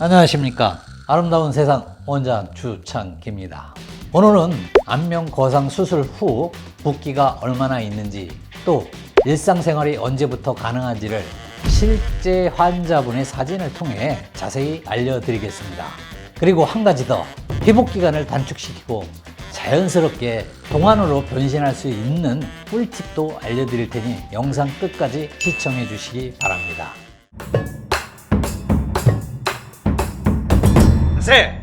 안녕하십니까. 아름다운 세상 원장 주창기입니다. 오늘은 안면 거상 수술 후 붓기가 얼마나 있는지 또 일상생활이 언제부터 가능한지를 실제 환자분의 사진을 통해 자세히 알려드리겠습니다. 그리고 한 가지 더 회복 기간을 단축시키고 자연스럽게 동안으로 변신할 수 있는 꿀팁도 알려드릴 테니 영상 끝까지 시청해 주시기 바랍니다. 세!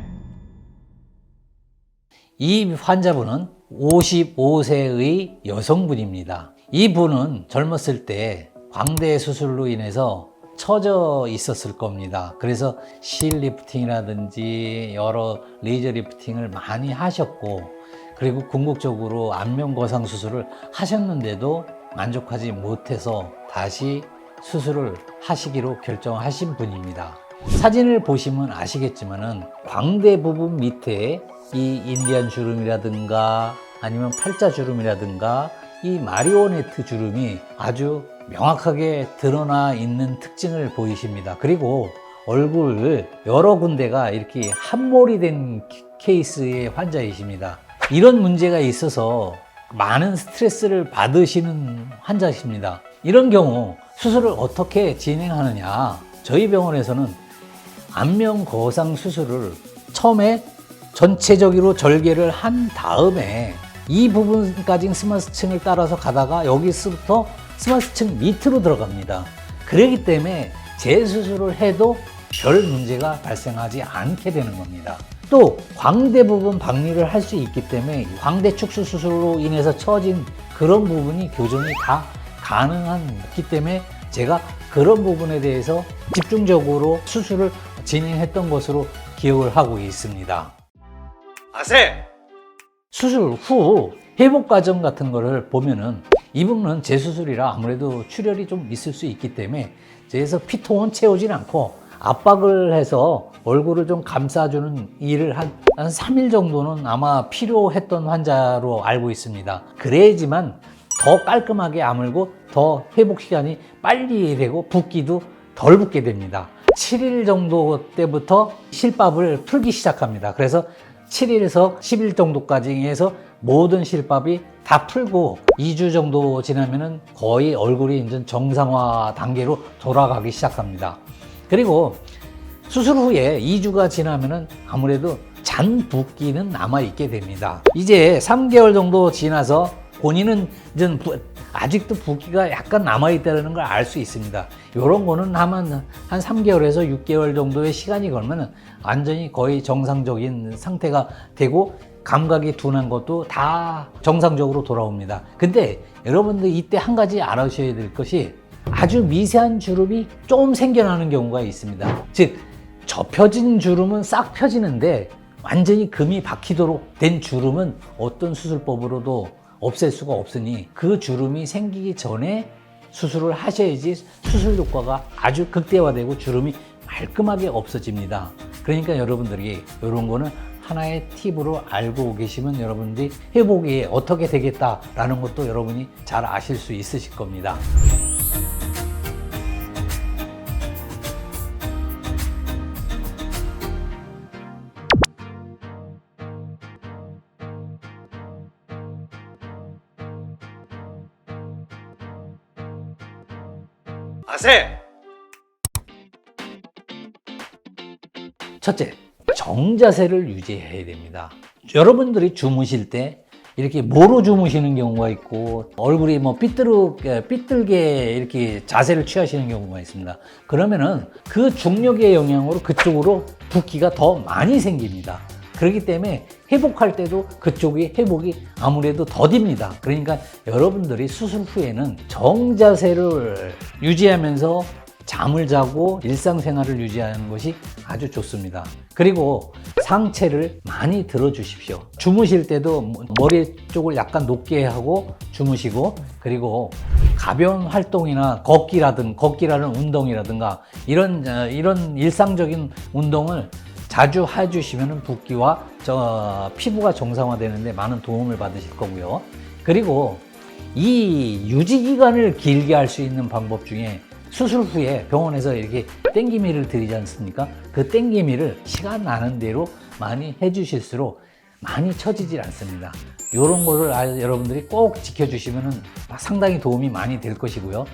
이 환자분은 55세의 여성분입니다. 이 분은 젊었을 때 광대 수술로 인해서 처져 있었을 겁니다. 그래서 실 리프팅이라든지 여러 레이저 리프팅을 많이 하셨고, 그리고 궁극적으로 안면 거상 수술을 하셨는데도 만족하지 못해서 다시 수술을 하시기로 결정하신 분입니다. 사진을 보시면 아시겠지만은 광대 부분 밑에 이 인디안 주름이라든가 아니면 팔자 주름이라든가 이 마리오네트 주름이 아주 명확하게 드러나 있는 특징을 보이십니다. 그리고 얼굴 여러 군데가 이렇게 함몰이 된 케이스의 환자이십니다. 이런 문제가 있어서 많은 스트레스를 받으시는 환자십니다. 이런 경우 수술을 어떻게 진행하느냐? 저희 병원에서는 안면 거상 수술을 처음에 전체적으로 절개를 한 다음에 이 부분까지 스마스층을 따라서 가다가 여기서부터 스마스층 밑으로 들어갑니다. 그렇기 때문에 재수술을 해도 별 문제가 발생하지 않게 되는 겁니다. 또 광대 부분 박리를 할 수 있기 때문에 광대 축소 수술로 인해서 처진 그런 부분이 교정이 다 가능하기 때문에 제가 그런 부분에 대해서 집중적으로 수술을 진행했던 것으로 기억을 하고 있습니다. 아세! 수술 후 회복 과정 같은 거를 보면은 이분은 재수술이라 아무래도 출혈이 좀 있을 수 있기 때문에 그래서 피통은 채우진 않고 압박을 해서 얼굴을 좀 감싸주는 일을 한, 한 3일 정도는 아마 필요했던 환자로 알고 있습니다. 그래야지만 더 깔끔하게 아물고 더 회복 시간이 빨리 되고 붓기도 덜 붓게 됩니다. 7일 정도 때부터 실밥을 풀기 시작합니다. 그래서 7일에서 10일 정도까지 해서 모든 실밥이 다 풀고 2주 정도 지나면은 거의 얼굴이 이제 정상화 단계로 돌아가기 시작합니다. 그리고 수술 후에 2주가 지나면은 아무래도 잔 붓기는 남아 있게 됩니다. 이제 3개월 정도 지나서 본인은 이제 부- 아직도 붓기가 약간 남아 있다는 걸 알 수 있습니다. 이런 거는 하면 한 3개월에서 6개월 정도의 시간이 걸면 완전히 거의 정상적인 상태가 되고 감각이 둔한 것도 다 정상적으로 돌아옵니다. 근데 여러분들 이때 한 가지 알아주셔야 될 것이 아주 미세한 주름이 좀 생겨나는 경우가 있습니다. 즉, 접혀진 주름은 싹 펴지는데 완전히 금이 박히도록 된 주름은 어떤 수술법으로도 없앨 수가 없으니 그 주름이 생기기 전에 수술을 하셔야지 수술 효과가 아주 극대화되고 주름이 말끔하게 없어집니다. 그러니까 여러분들이 이런 거는 하나의 팁으로 알고 계시면 여러분들이 회복이 어떻게 되겠다라는 것도 여러분이 잘 아실 수 있으실 겁니다. 아세! 첫째, 정자세를 유지해야 됩니다. 여러분들이 주무실 때 이렇게 모로 주무시는 경우가 있고 얼굴이 뭐 삐뚤게, 예, 삐뚤게 이렇게 자세를 취하시는 경우가 있습니다. 그러면은 그 중력의 영향으로 그쪽으로 붓기가 더 많이 생깁니다. 그렇기 때문에 회복할 때도 그쪽이 회복이 아무래도 더딥니다. 그러니까 여러분들이 수술 후에는 정자세를 유지하면서 잠을 자고 일상생활을 유지하는 것이 아주 좋습니다. 그리고 상체를 많이 들어 주십시오. 주무실 때도 뭐 머리 쪽을 약간 높게 하고 주무시고 그리고 가벼운 활동이나 걷기라든 걷기라는 운동이라든가 이런 어, 이런 일상적인 운동을 자주 해주시면 붓기와 저 피부가 정상화되는데 많은 도움을 받으실 거고요. 그리고 이 유지 기간을 길게 할 수 있는 방법 중에 수술 후에 병원에서 이렇게 땡기미를 드리지 않습니까? 그 땡기미를 시간 나는 대로 많이 해주실수록 많이 처지질 않습니다. 이런 거를 아- 여러분들이 꼭 지켜주시면 상당히 도움이 많이 될 것이고요.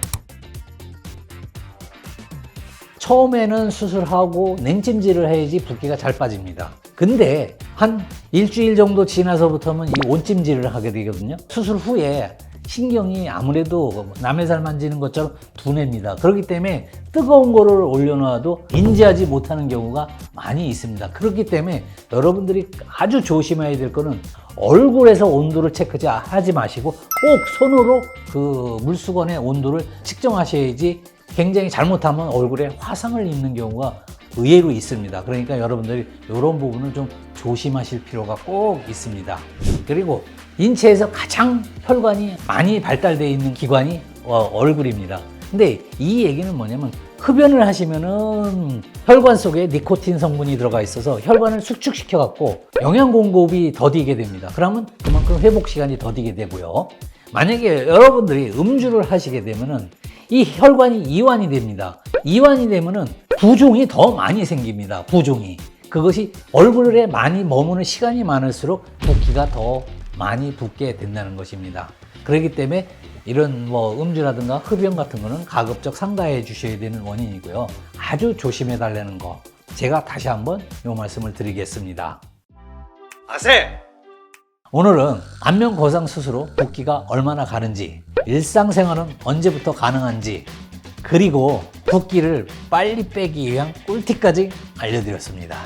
처음에는 수술하고 냉찜질을 해야지 붓기가 잘 빠집니다. 근데 한 일주일 정도 지나서부터는 이 온찜질을 하게 되거든요. 수술 후에 신경이 아무래도 남의 살 만지는 것처럼 둔해입니다. 그렇기 때문에 뜨거운 거를 올려놔도 인지하지 못하는 경우가 많이 있습니다. 그렇기 때문에 여러분들이 아주 조심해야 될 거는 얼굴에서 온도를 체크하지 마시고 꼭 손으로 그 물수건의 온도를 측정하셔야지 굉장히 잘못하면 얼굴에 화상을 입는 경우가 의외로 있습니다. 그러니까 여러분들이 이런 부분을 좀 조심하실 필요가 꼭 있습니다. 그리고 인체에서 가장 혈관이 많이 발달되어 있는 기관이 어, 얼굴입니다. 근데 이 얘기는 뭐냐면 흡연을 하시면은 혈관 속에 니코틴 성분이 들어가 있어서 혈관을 수축시켜 갖고 영양 공급이 더디게 됩니다. 그러면 그만큼 회복 시간이 더디게 되고요. 만약에 여러분들이 음주를 하시게 되면은 이 혈관이 이완이 됩니다. 이완이 되면은 부종이 더 많이 생깁니다. 부종이. 그것이 얼굴에 많이 머무는 시간이 많을수록 붓기가 더 많이 붓게 된다는 것입니다. 그렇기 때문에 이런 뭐 음주라든가 흡연 같은 거는 가급적 삼가해 주셔야 되는 원인이고요. 아주 조심해 달라는 거. 제가 다시 한번 이 말씀을 드리겠습니다. 아세! 오늘은 안면 거상 수술 로 붓기가 얼마나 가는지, 일상생활은 언제부터 가능한지, 그리고 붓기를 빨리 빼기 위한 꿀팁까지 알려드렸습니다.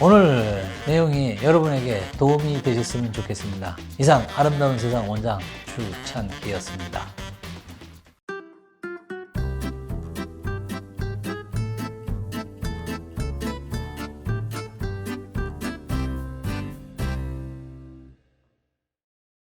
오늘 내용이 여러분에게 도움이 되셨으면 좋겠습니다. 이상 아름다운 세상 원장 추천기였습니다.